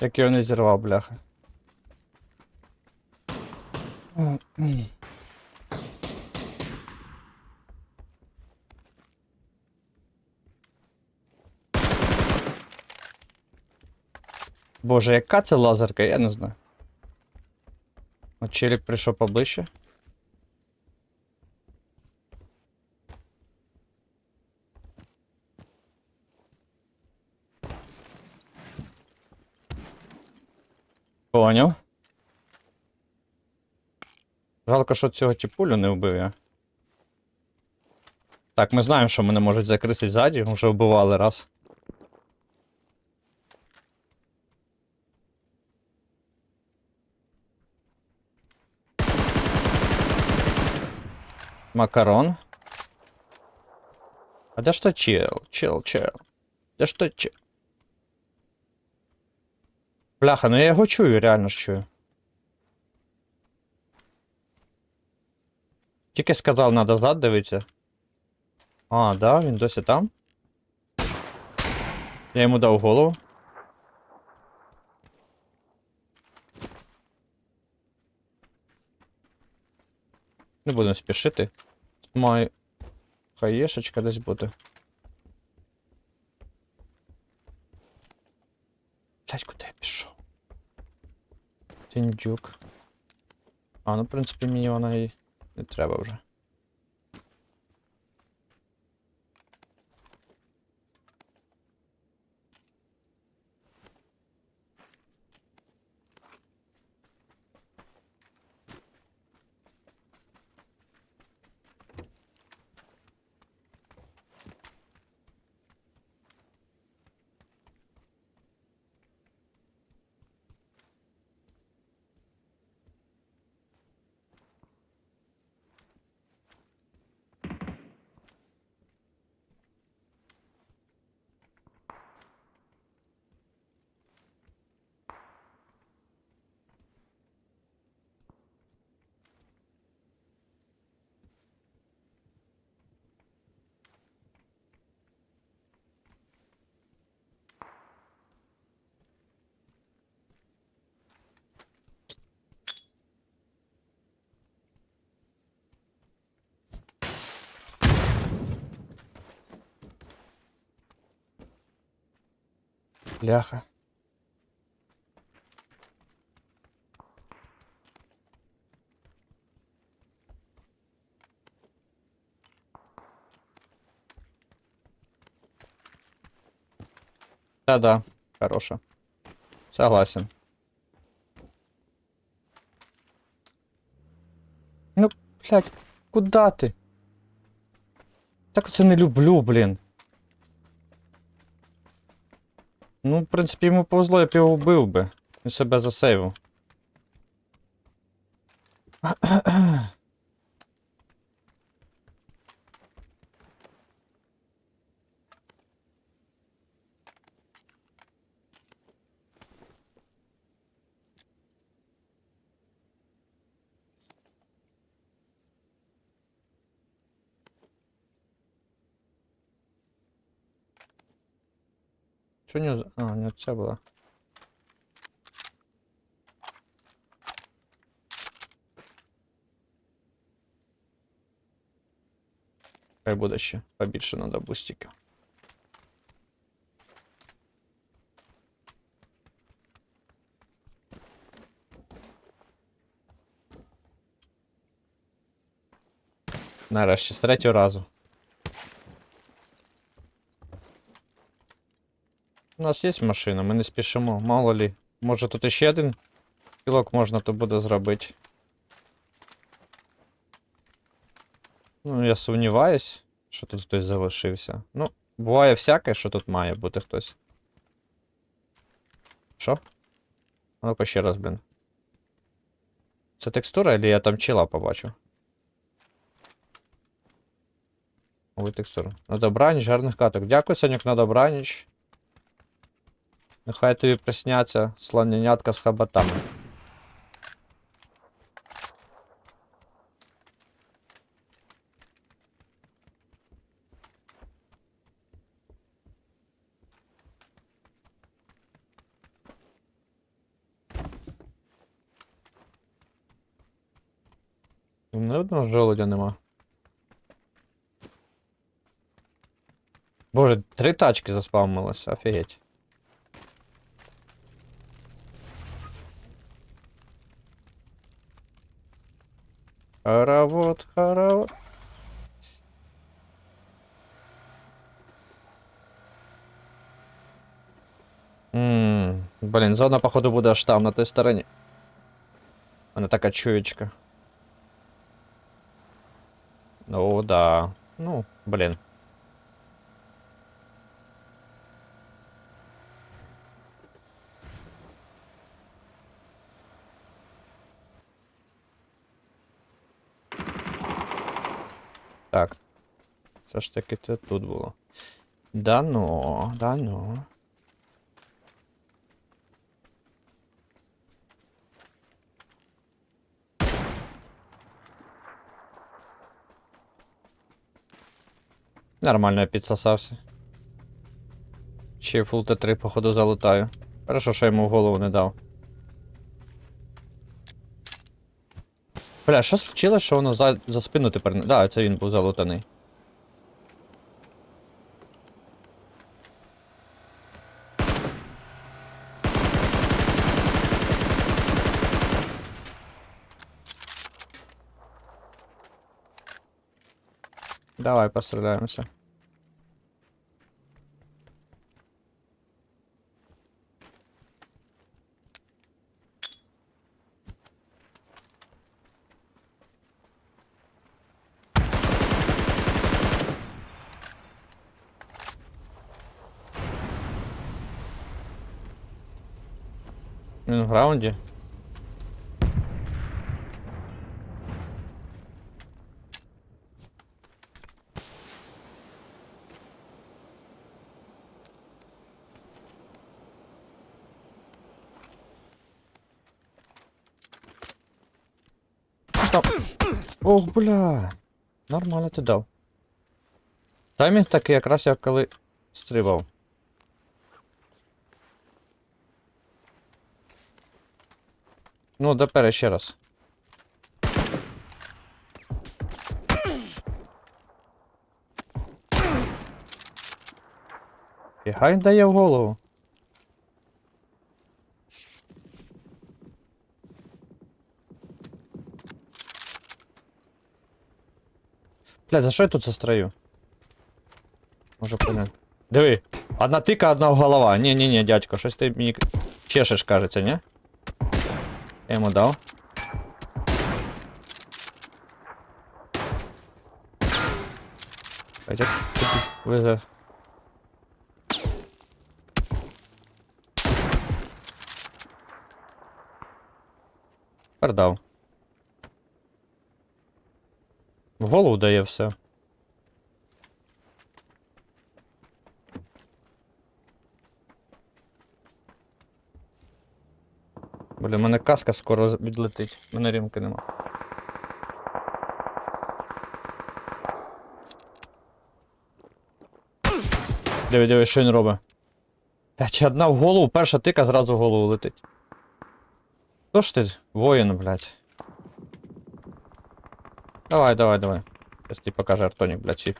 Як його не зірвав, бляха. Боже, яка це лазерка, я не знаю. От челік прийшов поближче. Поняв. Жалко, що цього тіпулю не вбив я. Так, ми знаємо, що мене можуть закрити ззаді, вже вбивали раз. Макарон. А де ж то чел? Чел, чел. Де ж то чел? Бляха, ну я його чую, реально ж чую. Тільки сказав, надо зад дивитися. А, да, він досі там. Я йому дав голову. Не будемо спішити. Має хаєшечка десь бути. Блять, куди я пішов? Тіндюк. А, ну, в принципі, мені вона і не треба вже. Бляха. Да-да, хороша. Согласен. Ну, блядь, куда ти? Так це не люблю, блін. Ну, в принципі, йому повезло, я б його вбив би. Він себе засейвив. Що не... А, не це була. Хай буде ще побільше надо бустиків. Нарешті, з третього разу. У нас є машина, ми не спішимо, мало лі. Може тут іще один кілок можна то буде зробити. Ну, я сумніваюсь, що тут хтось залишився. Ну, буває всяке, що тут має бути хтось. Що? Ну-ка ще раз, блін. Це текстура, або я там чила побачив? Ой, текстура. На добраніч, гарних каток. Дякую, Сонік, на добраніч. Нехай тобі присняться слоненятка з хабатами. Не видно желудя нема. Боже, три тачки заспавнилось, офігеть. Хоровод, хоровод. Ммм, блін, зона, походу, буде аж там, на той стороні. Вона така чуєчка. Ну, да. Ну, блін. Так. Все ж таки це тут було. Да ну, да ну. Нормально я підсосався. Ще фул Т3, походу, залутаю. Хорошо, що йому в голову не дав. Бля, що случилось, що воно за, за спину тепер не. Да, це він був залутаний. Давай постріляємося. Він. Ох, бля. Нормально ти дав. Таймінг такий якраз як коли стрибав. Ну, допер ще раз. І хай дає в голову. Блядь, за що я тут застрою? Може понял. Диви, одна тика, одна в голова. Ні-ні-ні, дядько, щось ти мені чешеш, кажеться, ні? Я дав. Хотя визов. Передав. В голову дає все. Бля, в мене каска скоро відлетить. У мене рімки нема. Диви, диви, що він робить. Блять, одна в голову, перша тика зразу в голову летить. Хто ж ти? Воїн, блядь. Давай, давай, давай. Сейчас тебе покаже Артонік, блядь, свій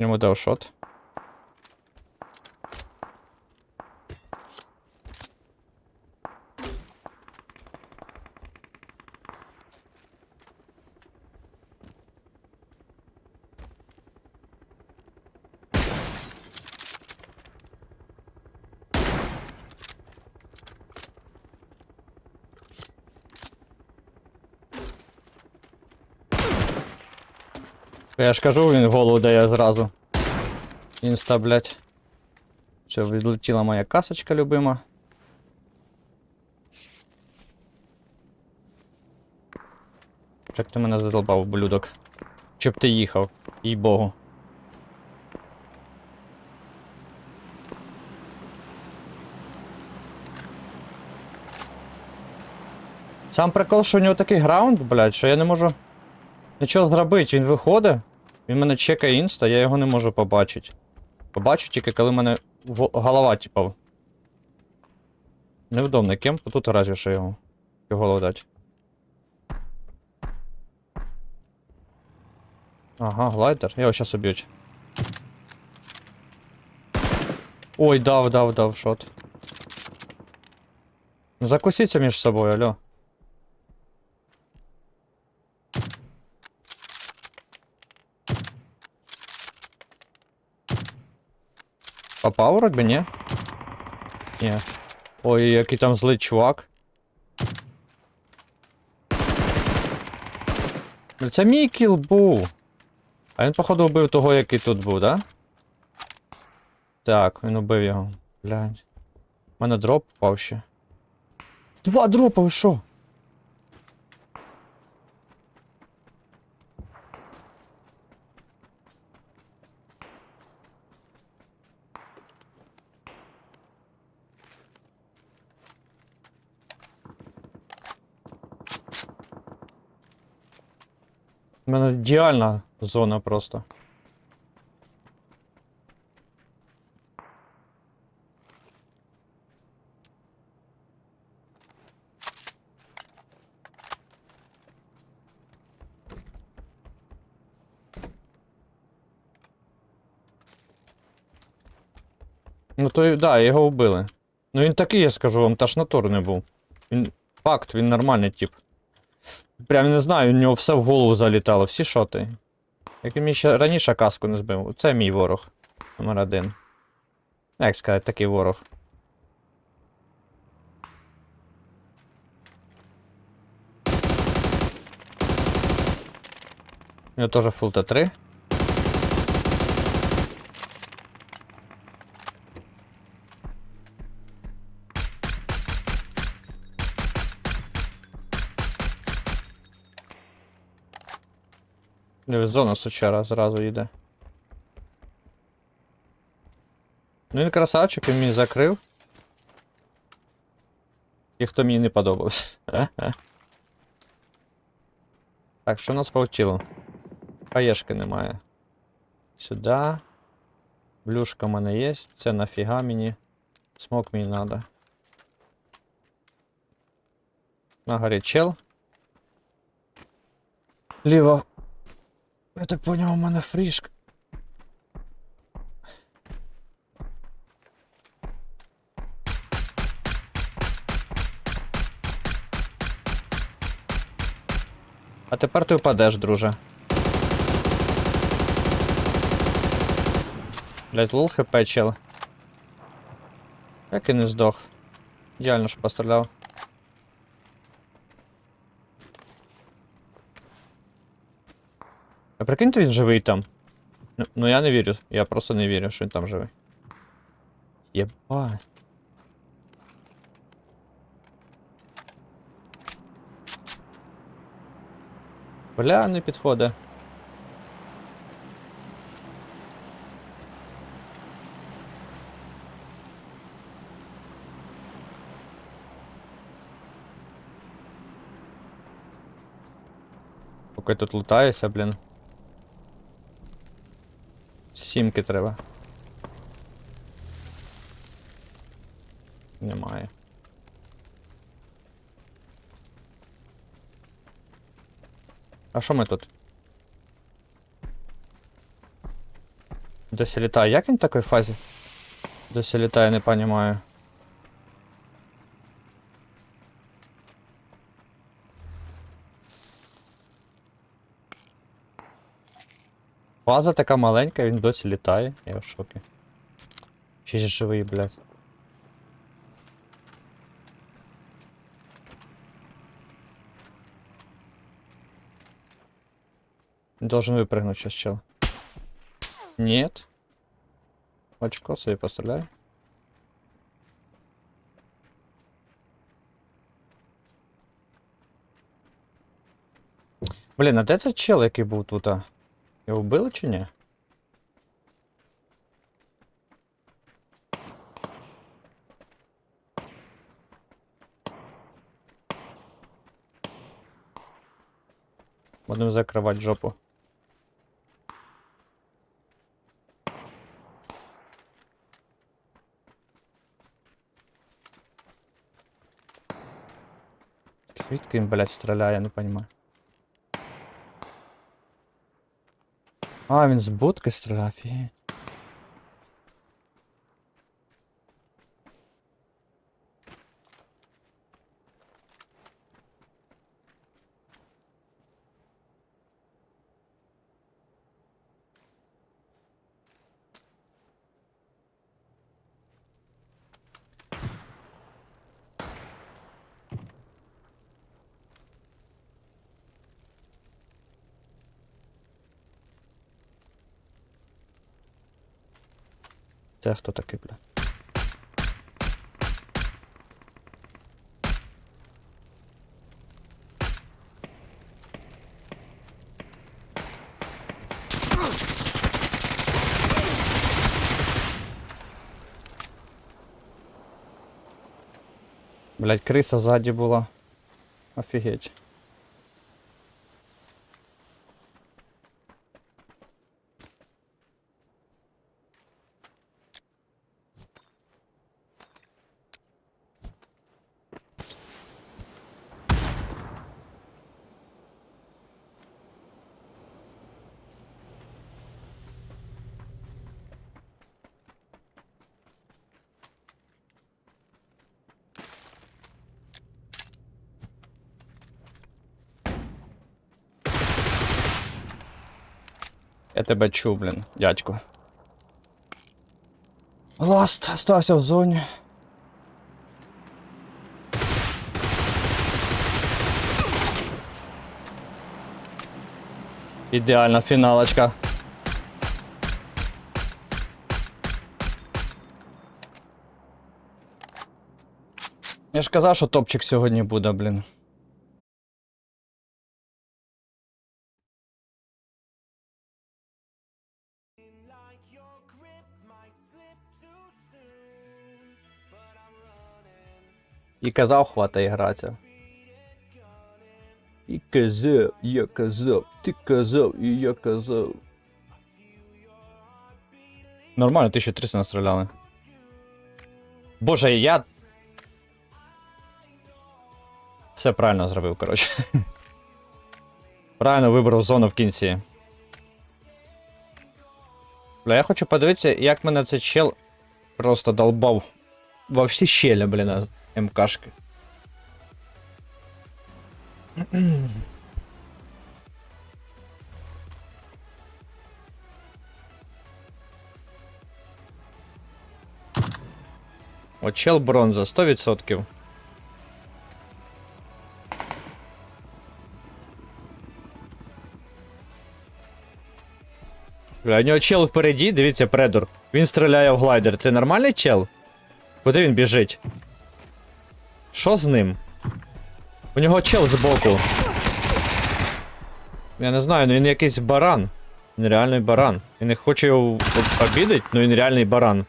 Йому дав шот. Я ж кажу, він голову дає зразу. Інста, блядь. Все, відлетіла моя касочка любима. Як ти мене задолбав, блюдок. Щоб ти їхав, їй богу. Сам прикол, що у нього такий граунд, блядь, що я не можу нічого зробити. Він виходить, він мене чекає інста, я його не можу побачити. Побачу тільки, коли мене голова, типа. Невдомний кемп, тут разве що його. Його голову дать. Ага, глайдер. Його щас уб'ють. Ой, дав, дав, дав, шот. Ну закусіться між собою, алло. Попав вроде, ні? Ні. Ой, який там злий чувак. Це мій кіл був. А він, походу, вбив того, який тут був, да? Так, він убив його. Блядь. У мене дроп впав ще. Два дропа, ви що? У мене ідеальна зона просто. Ну то да, його вбили. Ну він такий, я скажу вам, тошнотурний був. Він. Факт, він нормальний тип. Прям не знаю, у нього все в голову залітало, всі шоти. Як він мені ще раніше каску не збив. Це мій ворог. Номер один. Як сказати, такий ворог. У нього теж фул Т3. Зона сучара зразу йде. Ну він красавчик, він мені закрив. І хто мені не подобався. так, що у нас по тілу? Хаєшки немає. Сюди. Блюшка в мене є. Це нафіга мені. Смок мені надо. На горі чел. Ліво. Я так поняв, у мене фрішка. А тепер ти впадеш, друже. Блять, лол хп чел. Як і не здох. Ідеально, що постріляв. А прикиньте, він живий там. Ну, ну я не вірю. Я просто не вірю, що він там живий. Єба. Бля, не підходить. Поки тут лутаюся, блін. Сімки треба. Немає. А що ми тут? Досі літає. Як він в такій фазі? Досі літає, не понімаю. Фаза така маленька, він досі літає. Я в шокі. Ще ж живий, блядь. Должен выпрыгнуть сейчас, чел. Нет. Очко себе постреляй. Блін, а де цей чел, який був тут? а? Його вбили чи ні? Будемо закривати жопу. Звідки він, блядь, стріляє, я не понимаю. А, він з будки стріляв, Це хто такий, бля? Блять, криса ззаді була. Офігеть. Тебе чув, блін, дядько. Ласт остався в зоні. Ідеальна фіналочка. Я ж казав, що топчик сьогодні буде, блін. І казав, хватає гратися. І казав, я казав, ти казав, і я казав. Нормально, 1300 настріляли. Боже, я. Все правильно зробив, коротше. Правильно вибрав зону в кінці. Бля, я хочу подивитися, як мене цей чел просто долбав во всі щелі, блін, МКшки. От чел бронза, 100%. Бля, у нього чел впереді, дивіться, предор. Він стріляє в глайдер. Це нормальний чел? Куди він біжить? Що з ним? У нього чел збоку. Я не знаю, ну він якийсь баран. Він реальний баран. Я не хочу його об- обідати, але він реальний баран.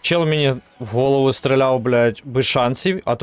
Чел мені в голову стріляв, блядь, без шансів, а тут